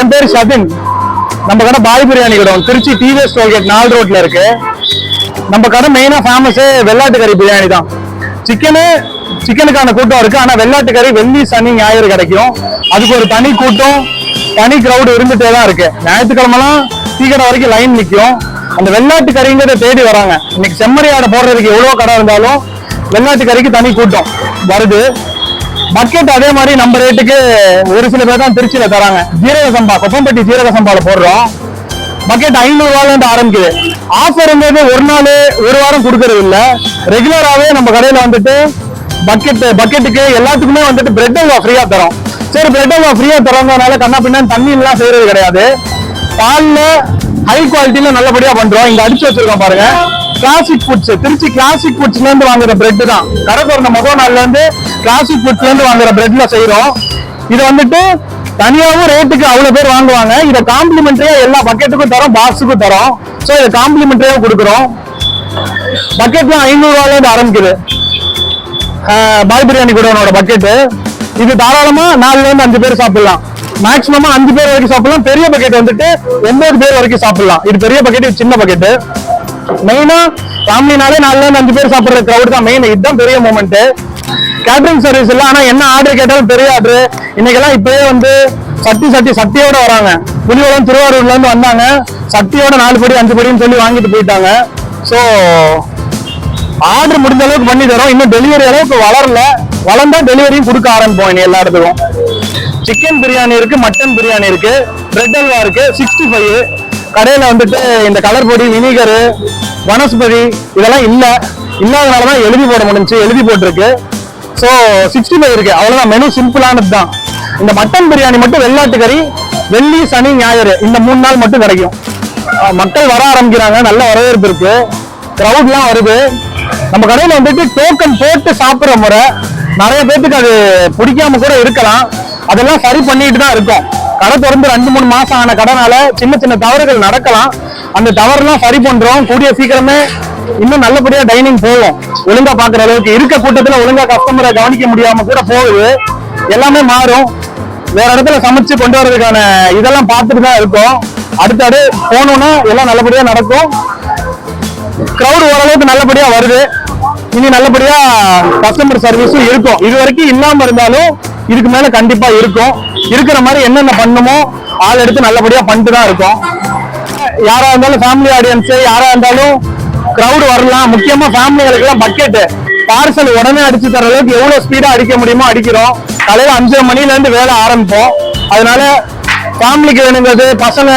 என் பேர் சதின் நம்ம கடை பாய் பிரியாணி கடை திருச்சி டிவிஎஸ் டோல்கேட் நாலு ரோட்ல இருக்கு. நம்ம கடை மெயினா ஃபேமஸே வெள்ளாட்டு கறி பிரியாணி தான். சிக்கனு சிக்கனுக்கான கூட்டம் இருக்கு. ஆனா வெள்ளாட்டு கறி வெள்ளி சனி ஞாயிறு கிடைக்கும். அதுக்கு ஒரு தனி கூட்டம் தனி கிரவுட் இருந்துட்டே தான் இருக்கு. ஞாயிற்றுக்கிழமெல்லாம் சீக்கிரம் வரைக்கும் லைன் நிற்கும் அந்த வெள்ளாட்டு கறிங்கிறத தேடி வராங்க. இன்னைக்கு செம்மறி ஆடை போடுறதுக்கு எவ்வளோ கடை இருந்தாலும் வெள்ளாட்டு கறிக்கு தனி கூட்டம். வருது. பக்கெட் அதே மாதிரி நம்ம ரேட்டுக்கு ஒரு சில பேர் தான் திருச்சியில தராங்க. ஜீரக சம்பா கொப்பம்பட்டி ஜீரக சம்பால போடுறோம். பக்கெட் ஐநூறு இருந்து ஆரம்பிக்குது. ஆஃபர்ங்கிறது ஒரு நாள் ஒரு வாரம் கொடுக்கறது இல்ல. ரெகுலராகவே நம்ம கடையில் வந்துட்டு பக்கெட் பக்கெட்டுக்கு எல்லாத்துக்குமே வந்துட்டு பிரெட் அல்வா ஃப்ரீயா தரோம். சரி பிரெட் அல்வா ஃப்ரீயா தரோங்கிறனால கண்ணா பின்னா தண்ணி எல்லாம் செய்யறது கிடையாது. பாலில் ஹை குவாலிட்டியில நல்லபடியா பண்றோம். இங்க அடிச்சு வச்சிருக்கோம் பாருங்க. கிளாசிக் ஃபுட்ஸ் திருச்சி கிளாசிக் ஃபுட்ஸ்ல இருந்து வாங்குற பிரெட் தான். கடை திறந்த முதல் நாள்ல இருந்து கிளாசிக் ஃபுட்ஸ்ல இருந்து வாங்குற பிரெட்ல செய்யறோம் இது வந்துட்டு தனியாவும் ரேட்டுக்கு அவ்வளவு பேர் வாங்குவாங்க. இதை காம்ப்ளிமெண்டரியா எல்லா பக்கெட்டுக்கும் தரோம் பாக்ஸுக்கும் தரோம். ஸோ இதை காம்ப்ளிமெண்டரியா கொடுக்குறோம். பக்கெட்லாம் ஐநூறு ரூபாயில இருந்து ஆரம்பிக்குது. ஆஹ் பாய் பிரியாணி குடோனோட பக்கெட்டு இது தாராளமா நாலுல இருந்து அஞ்சு பேர் சாப்பிடலாம். மேக்ஸிமமா அஞ்சு பேர் வரைக்கும் சாப்பிடலாம். பெரிய பக்கெட் வந்துட்டு எண்பது பேர் வரைக்கும் சாப்பிடலாம். இது பெரிய பக்கெட் இது சின்ன பக்கெட்டு மெயினா ஃபேமிலினாலே நாலுல இருந்து அஞ்சு பேர் சாப்பிடுற கிரௌட் தான் மெயின் இதுதான் பெரிய மூமெண்ட் கேட்டரிங் சர்வீஸ் இல்ல ஆனா என்ன ஆர்டர் கேட்டாலும் பெரிய ஆர்டர் இன்னைக்கெல்லாம் இப்பவே வந்து சட்டி சட்டி சட்டியோட வராங்க. புலிவளம் திருவாரூர்ல இருந்து வந்தாங்க. சட்டியோட நாலு படி அஞ்சு படின்னு சொல்லி வாங்கிட்டு போயிட்டாங்க. ஸோ ஆர்டர் முடிஞ்ச அளவுக்கு பண்ணி தரோம். இன்னும் டெலிவரி அளவுக்கு வளரல. வளர்ந்தா டெலிவரியும் கொடுக்க ஆரம்பிப்போம் இனி எல்லா இடத்துக்கும். சிக்கன் பிரியாணி இருக்கு மட்டன் பிரியாணி இருக்கு பிரெட் அல்வா இருக்கு சிக்ஸ்டி ஃபைவ் கடையில் வந்துட்டு இந்த கலர் பொடி வினிகரு வனஸ்பதி இதெல்லாம் இல்லை. இல்லாதனால தான் எழுதி போட முடிஞ்சுச்சு. எழுதி போட்டிருக்கு. ஸோ சிக்ஸ்டி ஃபைவ் இருக்குது அவ்வளோதான் மெனு சிம்பிளானது தான் இந்த மட்டன் பிரியாணி மட்டும் வெள்ளாட்டு கறி வெள்ளி சனி ஞாயிறு இந்த மூணு நாள் மட்டும் கிடைக்கும். மக்கள் வர ஆரம்பிக்கிறாங்க. நல்ல வரவேற்பு இருக்கு. க்ரௌட்லாம் வருது. நம்ம கடையில் வந்துட்டு டோக்கன் போட்டு சாப்பிட்ற முறை நிறைய பேர்த்துக்கு அது பிடிக்காம கூட இருக்கலாம். அதெல்லாம் சரி பண்ணிட்டு தான் இருக்கோம். கடை திறந்து ரெண்டு மூணு மாசம் ஆன கடனால சின்ன சின்ன தவறுகள் நடக்கலாம். அந்த தவறுலாம் சரி பண்றோம். கூடிய சீக்கிரமே இன்னும் நல்லபடியா டைனிங் போவோம். ஒழுங்கா பாக்குற அளவுக்கு இருக்க கூட்டத்துல ஒழுங்கா கஸ்டமரை கவனிக்க முடியாம கூட போகுது. எல்லாமே மாறும். வேற இடத்துல சமைச்சு கொண்டு வர்றதுக்கான இதெல்லாம் பார்த்துட்டு தான் இருக்கும். அடுத்தடு போனோம்னா எல்லாம் நல்லபடியா நடக்கும். கிரௌட் ஓரளவுக்கு நல்லபடியா வருது. இனி நல்லபடியா கஸ்டமர் சர்வீஸும் இருக்கும். இது வரைக்கும் இல்லாம இருந்தாலும் இதுக்கு மேல கண்டிப்பா இருக்கும். இருக்கிற மாதிரி என்னென்ன பண்ணுமோ ஆள் எடுத்து நல்லபடியா பண்ணிட்டு தான் இருக்கும். யாரா இருந்தாலும் ஃபேமிலி ஆடியன்ஸ் யாரா இருந்தாலும் க்ரௌடு வரலாம். முக்கியமா ஃபேமிலிகளுக்கு எல்லாம் பக்கெட் பார்சல் உடனே அடிச்சு தர அளவுக்கு எவ்வளவு ஸ்பீடா அடிக்க முடியுமோ அடிக்கிறோம். காலையில அஞ்சரை மணில இருந்து வேலை ஆரம்பிப்போம். அதனால ஃபேமிலிக்கு வேணுங்கிறது பசங்க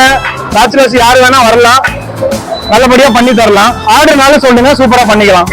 பேச்சுலர்ஸ் யாரு வேணா வரலாம். நல்லபடியா பண்ணி தரலாம். ஆர்டர்னால சொல்லுங்க சூப்பரா பண்ணிக்கலாம்.